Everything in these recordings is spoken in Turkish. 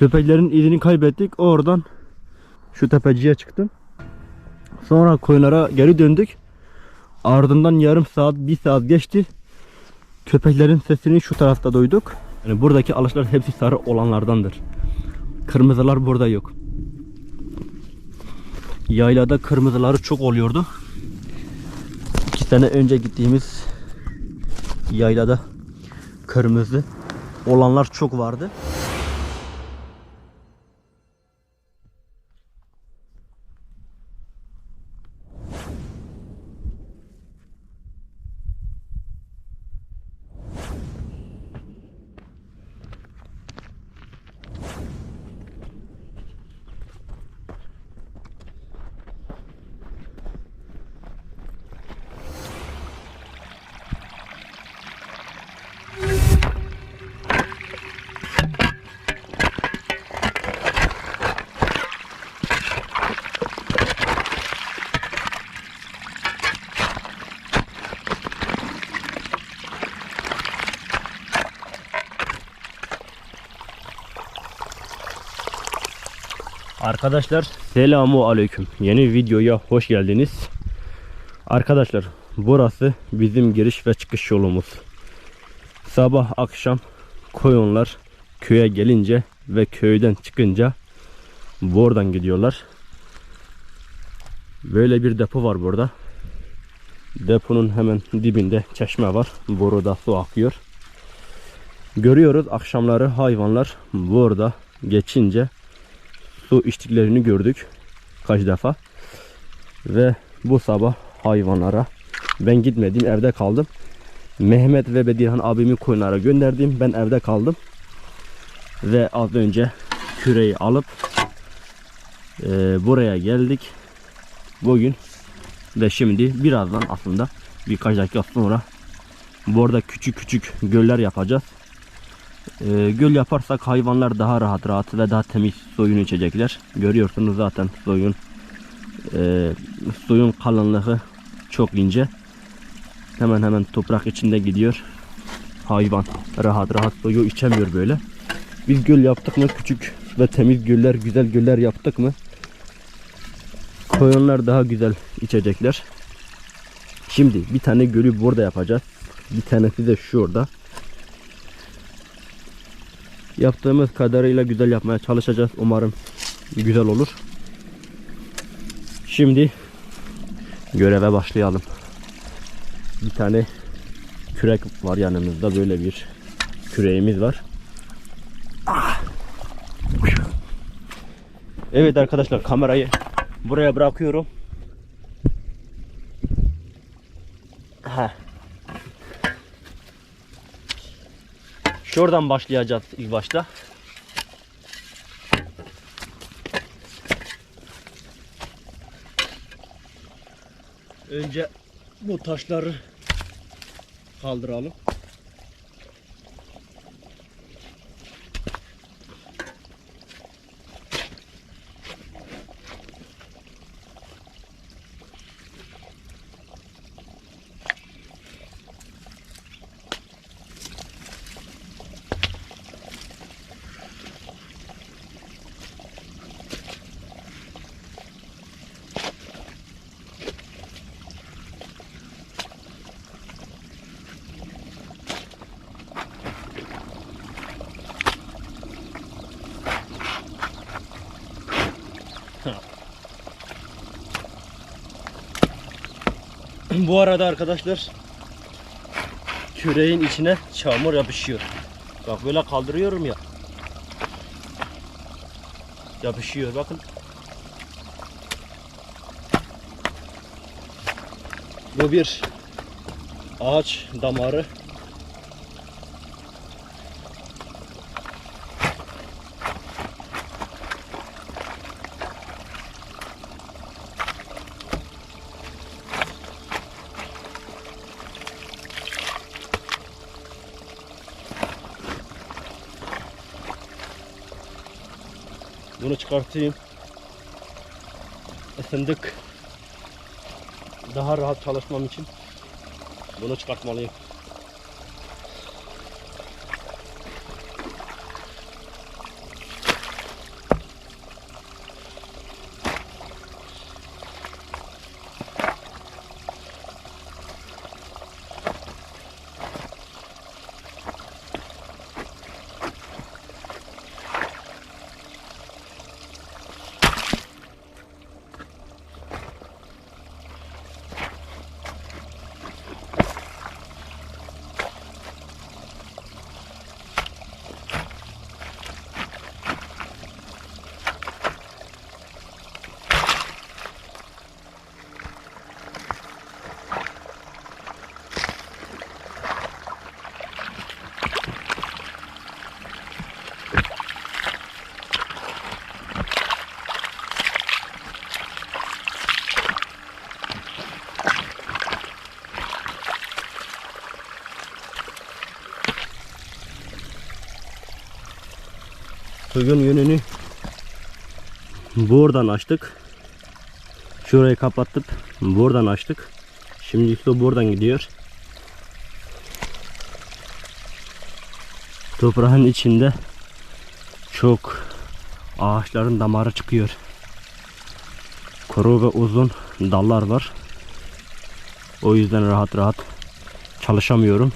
Köpeklerin izini kaybettik. Oradan şu tepeciye çıktım. Sonra koyunlara geri döndük. Ardından yarım saat, bir saat geçti. Köpeklerin sesini şu tarafta duyduk. Yani buradaki alışlar hepsi sarı olanlardandır. Kırmızılar burada yok. Yaylada kırmızıları çok oluyordu. İki sene önce gittiğimiz yaylada kırmızı olanlar çok vardı. Arkadaşlar selamu aleyküm. Yeni videoya hoş geldiniz. Arkadaşlar burası bizim giriş ve çıkış yolumuz. Sabah akşam koyunlar köye gelince ve köyden çıkınca buradan gidiyorlar. Böyle bir depo var burada. Deponun hemen dibinde çeşme var. Boruda su akıyor. Görüyoruz akşamları hayvanlar burada geçince su içtiklerini gördük kaç defa. Ve bu sabah hayvanlara ben gitmedim evde kaldım. Mehmet ve Bedirhan abimi koyunlara gönderdim. Ben evde kaldım. Ve az önce küreyi alıp e, buraya geldik. Bugün ve şimdi birazdan aslında birkaç dakika sonra burada küçük küçük göller yapacağız. Ee, göl yaparsak hayvanlar daha rahat rahat ve daha temiz suyunu içecekler. Görüyorsunuz zaten suyun e, suyun kalınlığı çok ince. Hemen hemen toprak içinde gidiyor. Hayvan rahat rahat suyu içemiyor böyle. Biz göl yaptık mı küçük ve temiz göller, güzel göller yaptık mı koyunlar daha güzel içecekler. Şimdi bir tane gölü burada yapacağız. Bir tanesi de şurada. Yaptığımız kadarıyla güzel yapmaya çalışacağız. Umarım güzel olur. Şimdi göreve başlayalım. Bir tane kürek var yanımızda. Böyle bir küreğimiz var. Evet arkadaşlar kamerayı buraya bırakıyorum. Heh. Şuradan başlayacağız ilk başta. Önce bu taşları kaldıralım. Bu arada arkadaşlar küreğin içine çamur yapışıyor. Bak böyle kaldırıyorum ya. Yapışıyor bakın. Bu bir ağaç damarı. Bunu çıkartayım. Isındık. Daha rahat çalışmam için bunu çıkartmalıyım. Suyun yönünü buradan açtık. Şurayı kapattık. Buradan açtık. Şimdi su buradan gidiyor. Toprağın içinde çok ağaçların damarı çıkıyor. Kuru ve uzun dallar var. O yüzden rahat rahat çalışamıyorum.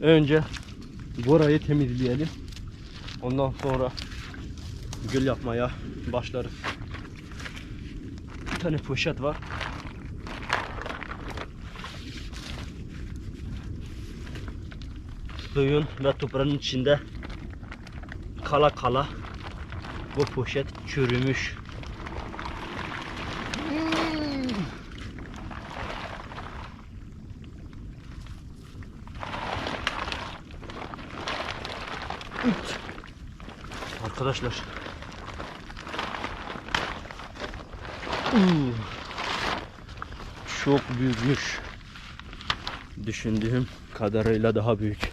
Önce burayı temizleyelim. Ondan sonra gül yapmaya başlarız. Bir tane poşet var. Suyun ve toprağın içinde kala kala bu poşet çürümüş. Arkadaşlar. Çok büyükmüş. Düşündüğüm kadarıyla daha büyük.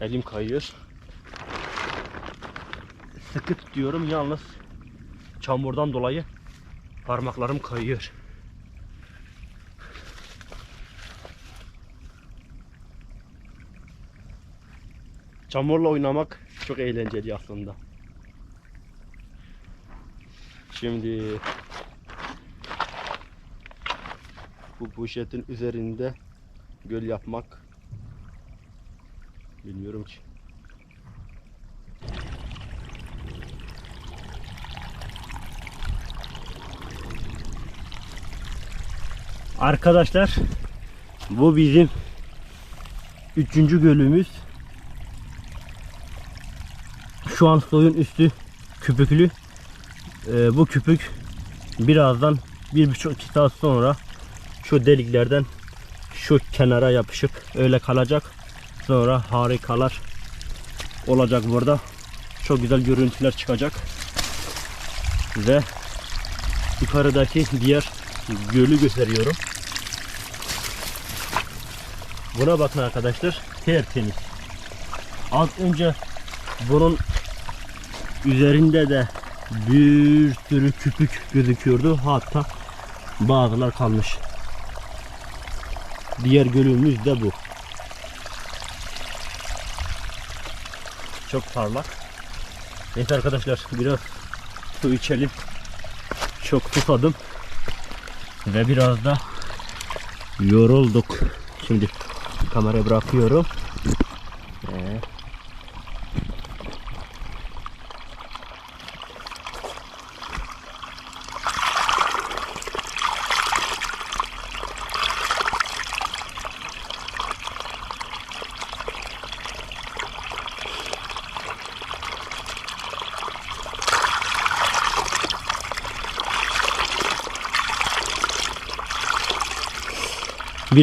Elim kayıyor. Sıkı tutuyorum yalnız çamurdan dolayı parmaklarım kayıyor. Çamurla oynamak çok eğlenceli aslında. Şimdi bu poşetin üzerinde göl yapmak bilmiyorum ki. Arkadaşlar bu bizim üçüncü gölümüz. Şu an suyun üstü küpüklü. Ee, bu küpük birazdan bir buçuk iki saat sonra şu deliklerden şu kenara yapışıp öyle kalacak. Sonra harikalar olacak burada. Çok güzel görüntüler çıkacak. Ve yukarıdaki diğer gölü gösteriyorum. Buna bakın arkadaşlar. Tertemiz. Az önce bunun üzerinde de bir sürü küpük gözüküyordu. Hatta bazılar kalmış. Diğer gölümüz de bu. Çok parlak. Neyse arkadaşlar biraz su içelim. Çok susadım. Ve biraz da yorulduk. Şimdi kamerayı bırakıyorum. Ee,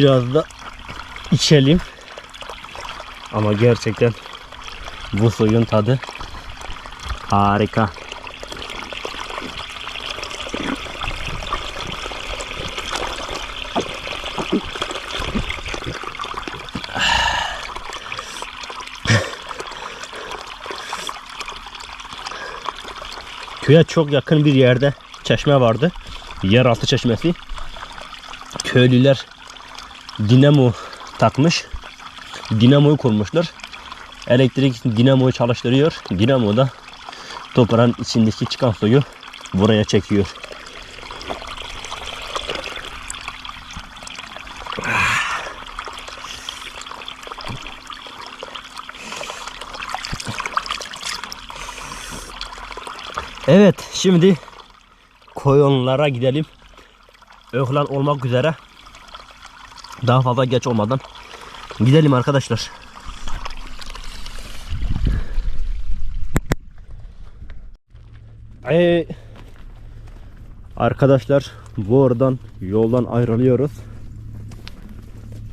Biraz da içelim. Ama gerçekten bu suyun tadı harika. Köye çok yakın bir yerde çeşme vardı. Yeraltı çeşmesi. Köylüler dinamo takmış. Dinamoyu kurmuşlar. Elektrik dinamoyu çalıştırıyor. Dinamo da toprağın içindeki çıkan suyu buraya çekiyor. Evet şimdi koyunlara gidelim. Öğlen olmak üzere. Daha fazla geç olmadan gidelim arkadaşlar. Ee, arkadaşlar bu oradan yoldan ayrılıyoruz.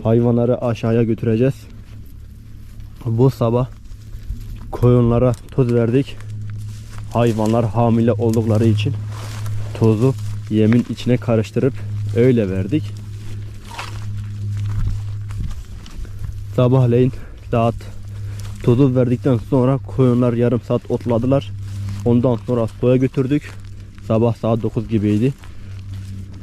Hayvanları aşağıya götüreceğiz. Bu sabah koyunlara tuz verdik. Hayvanlar hamile oldukları için tozu yemin içine karıştırıp öyle verdik. Sabahleyin saat tozu verdikten sonra koyunlar yarım saat otladılar. Ondan sonra soya götürdük. Sabah saat 9 gibiydi.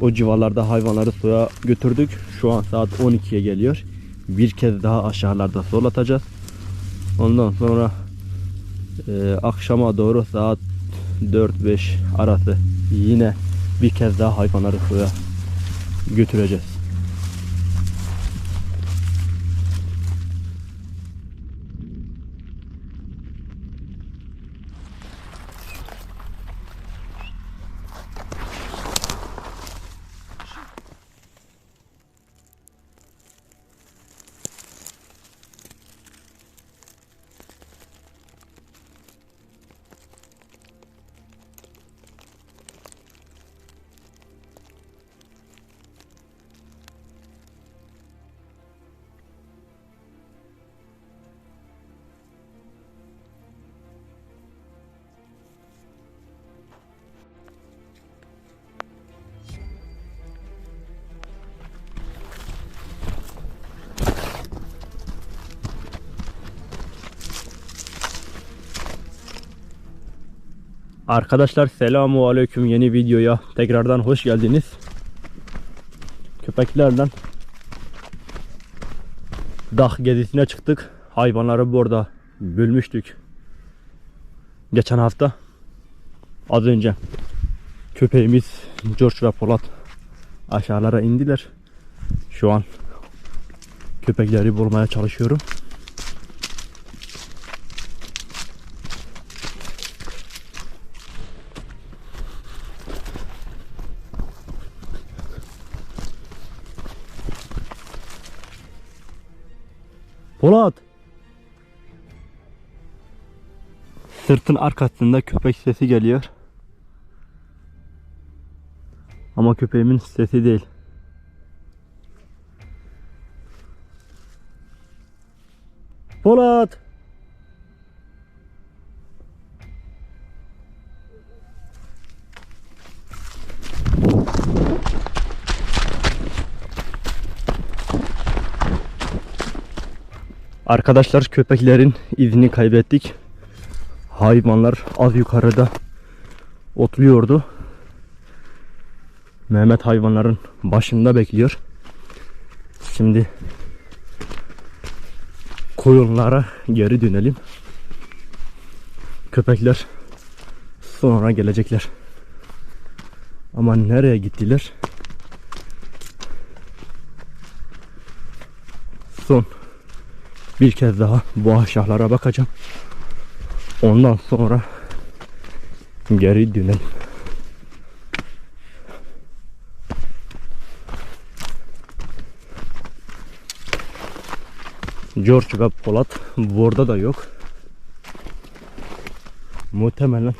O civarlarda hayvanları soya götürdük. Şu an saat 12'ye geliyor. Bir kez daha aşağılarda solatacağız. Ondan sonra e, akşama doğru saat 4-5 arası yine bir kez daha hayvanları soya götüreceğiz. Arkadaşlar selamu aleyküm yeni videoya tekrardan hoş geldiniz. Köpeklerden dağ gezisine çıktık. Hayvanları burada bölmüştük. Geçen hafta az önce köpeğimiz George ve Polat aşağılara indiler. Şu an köpekleri bulmaya çalışıyorum. Sırtın arkasında köpek sesi geliyor. Ama köpeğimin sesi değil. Polat. Arkadaşlar köpeklerin izini kaybettik. Hayvanlar az yukarıda otluyordu. Mehmet hayvanların başında bekliyor. Şimdi koyunlara geri dönelim. Köpekler sonra gelecekler. Ama nereye gittiler? Son bir kez daha bu aşağılara bakacağım. Ondan sonra geri dönelim. George ve Polat burada da yok. Muhtemelen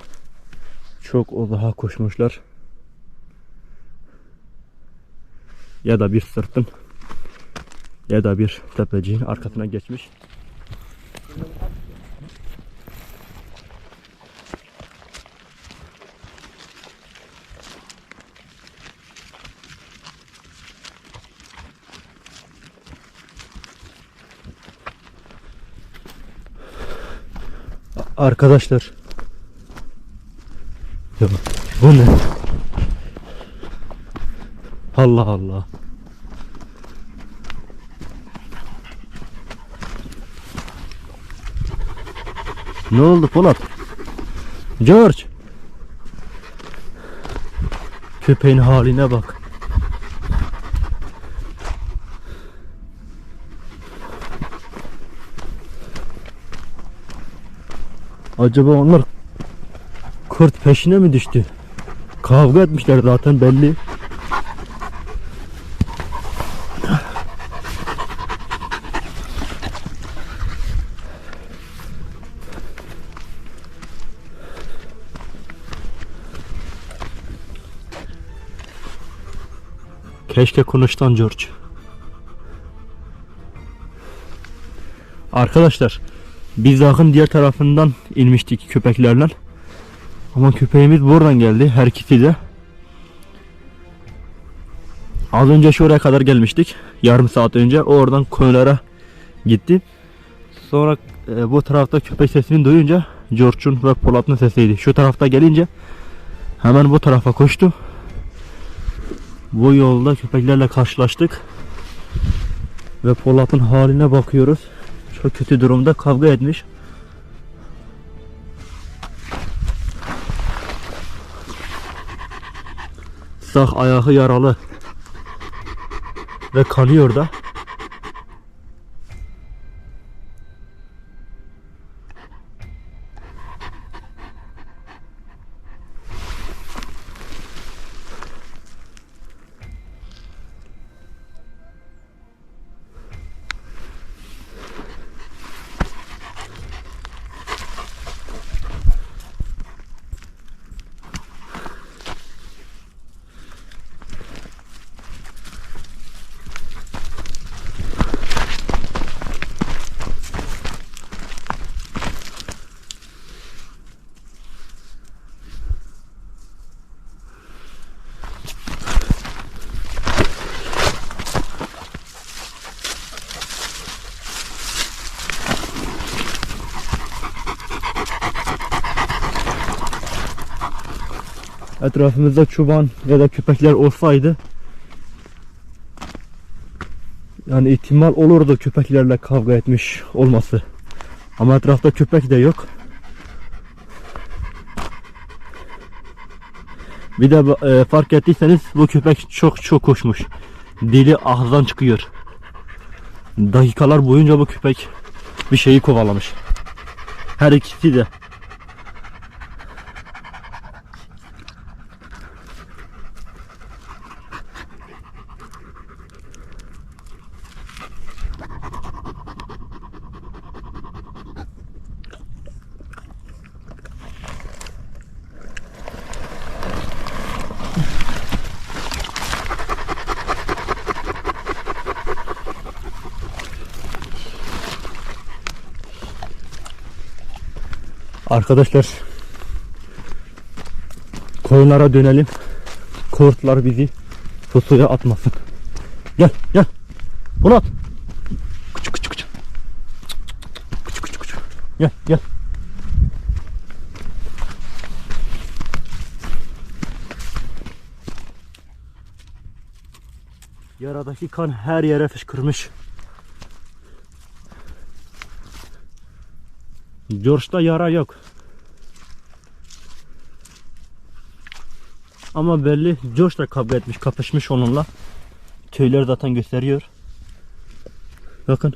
çok uzağa koşmuşlar. Ya da bir sırtın ya da bir tepeciğin arkasına geçmiş. Arkadaşlar. Ya bu ne? Allah Allah. Ne oldu Polat? George. Köpeğin haline bak. Acaba onlar kurt peşine mi düştü? Kavga etmişler zaten belli. Keşke konuştan George. Arkadaşlar biz dağın diğer tarafından inmiştik köpeklerle. Ama köpeğimiz buradan geldi her ikisi de. Az önce şuraya kadar gelmiştik. Yarım saat önce o oradan koyunlara gitti. Sonra e, bu tarafta köpek sesini duyunca George'un ve Polat'ın sesiydi. Şu tarafta gelince hemen bu tarafa koştu. Bu yolda köpeklerle karşılaştık. Ve Polat'ın haline bakıyoruz. Çok kötü durumda kavga etmiş. Sağ ayağı yaralı. Ve kanıyor da. Etrafımızda çoban ya da köpekler olsaydı yani ihtimal olurdu köpeklerle kavga etmiş olması. Ama etrafta köpek de yok. Bir de e, fark ettiyseniz bu köpek çok çok koşmuş. Dili ağızdan çıkıyor. Dakikalar boyunca bu köpek bir şeyi kovalamış. Her ikisi de. Arkadaşlar koyunlara dönelim. Kurtlar bizi pusuya atmasın. Gel gel. Polat. Küçük küçük küçük. Küçük küçük küçük. Gel gel. Yaradaki kan her yere fışkırmış. George'da yara yok. Ama belli George da kavga etmiş, kapışmış onunla. Tüyler zaten gösteriyor. Bakın.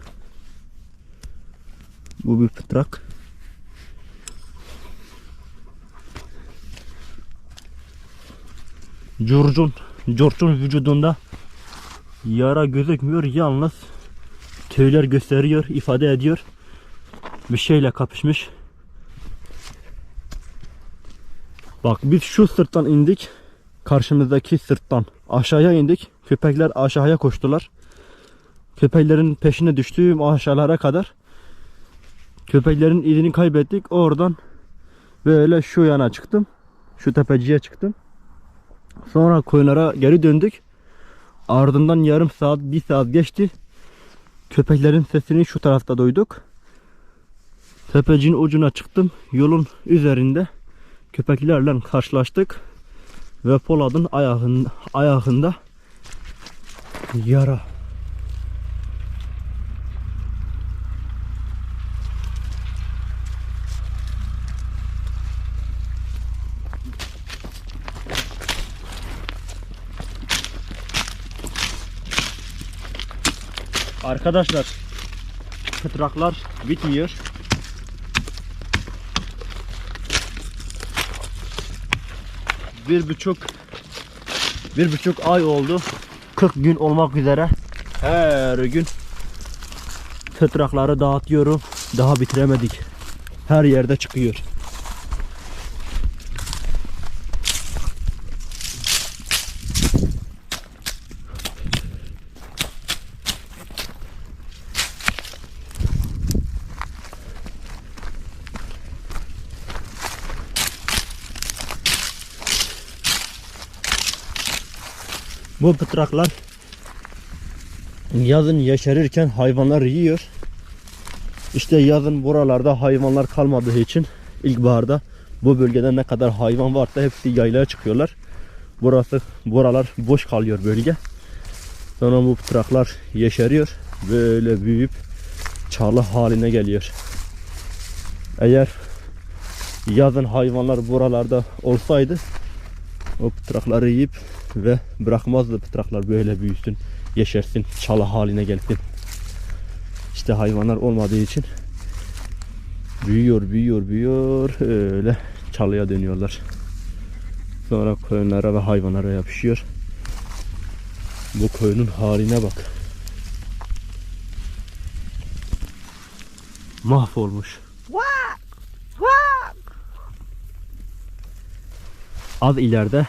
Bu bir pıtrak. George'un George'un vücudunda yara gözükmüyor yalnız tüyler gösteriyor, ifade ediyor bir şeyle kapışmış. Bak biz şu sırttan indik. Karşımızdaki sırttan aşağıya indik. Köpekler aşağıya koştular. Köpeklerin peşine düştüm aşağılara kadar. Köpeklerin izini kaybettik. Oradan böyle şu yana çıktım. Şu tepeciye çıktım. Sonra koyunlara geri döndük. Ardından yarım saat, bir saat geçti. Köpeklerin sesini şu tarafta duyduk. Tepecinin ucuna çıktım. Yolun üzerinde köpeklerle karşılaştık. Ve Polat'ın ayağın, ayağında yara. Arkadaşlar kıtraklar bitiyor. Bir buçuk bir buçuk ay oldu. 40 gün olmak üzere. Her gün kıtrakları dağıtıyorum. Daha bitiremedik. Her yerde çıkıyor. Bu pıtraklar yazın yeşerirken hayvanlar yiyor. İşte yazın buralarda hayvanlar kalmadığı için ilkbaharda bu bölgede ne kadar hayvan varsa hepsi yaylaya çıkıyorlar. Burası buralar boş kalıyor bölge. Sonra bu pıtraklar yeşeriyor. Böyle büyüyüp çalı haline geliyor. Eğer yazın hayvanlar buralarda olsaydı o pıtrakları yiyip ve bırakmazdı pıtraklar böyle büyüsün, yeşersin, çalı haline gelsin. İşte hayvanlar olmadığı için büyüyor, büyüyor, büyüyor. Öyle çalıya dönüyorlar. Sonra koyunlara ve hayvanlara yapışıyor. Bu koyunun haline bak. Mahvolmuş. Az ileride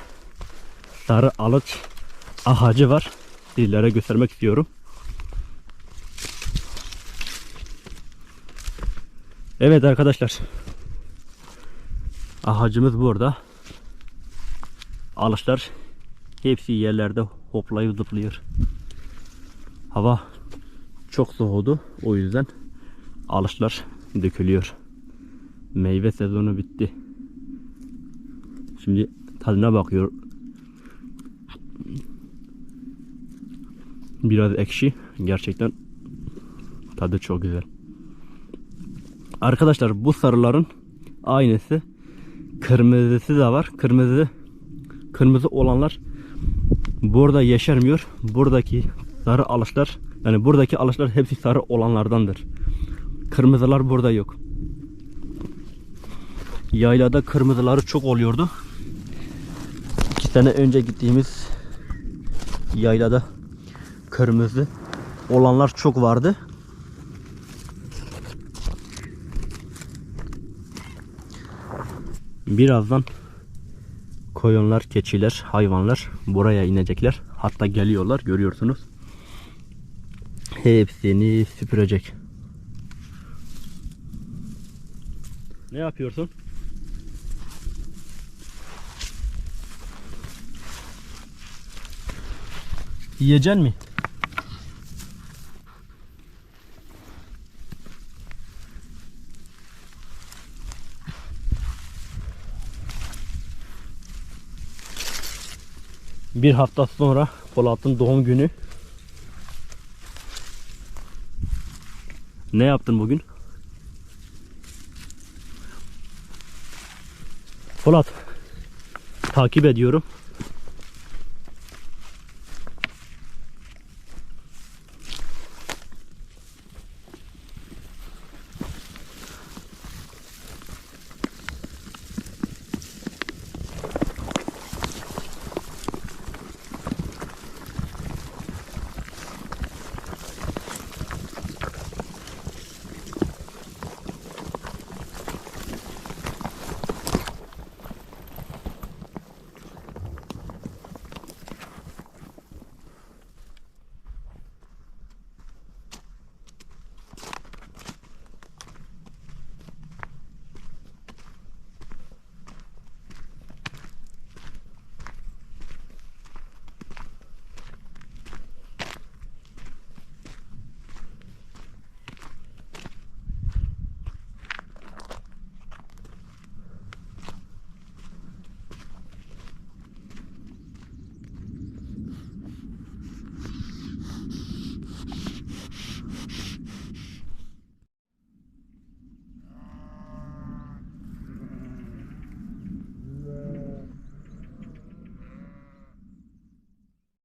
sarı alıç ağacı var. Sizlere göstermek istiyorum. Evet arkadaşlar. Ağacımız burada. Alışlar hepsi yerlerde hoplayıp zıplıyor. Hava çok soğudu. O yüzden alışlar dökülüyor. Meyve sezonu bitti. Şimdi tadına bakıyor. Biraz ekşi. Gerçekten tadı çok güzel. Arkadaşlar bu sarıların aynısı kırmızısı da var. Kırmızı kırmızı olanlar burada yeşermiyor. Buradaki sarı alışlar yani buradaki alışlar hepsi sarı olanlardandır. Kırmızılar burada yok. Yaylada kırmızıları çok oluyordu. İki sene önce gittiğimiz yaylada kırmızı olanlar çok vardı. Birazdan koyunlar, keçiler, hayvanlar buraya inecekler. Hatta geliyorlar görüyorsunuz. Hepsini süpürecek. Ne yapıyorsun? Yiyeceksin mi? Bir hafta sonra Polat'ın doğum günü. Ne yaptın bugün? Polat takip ediyorum.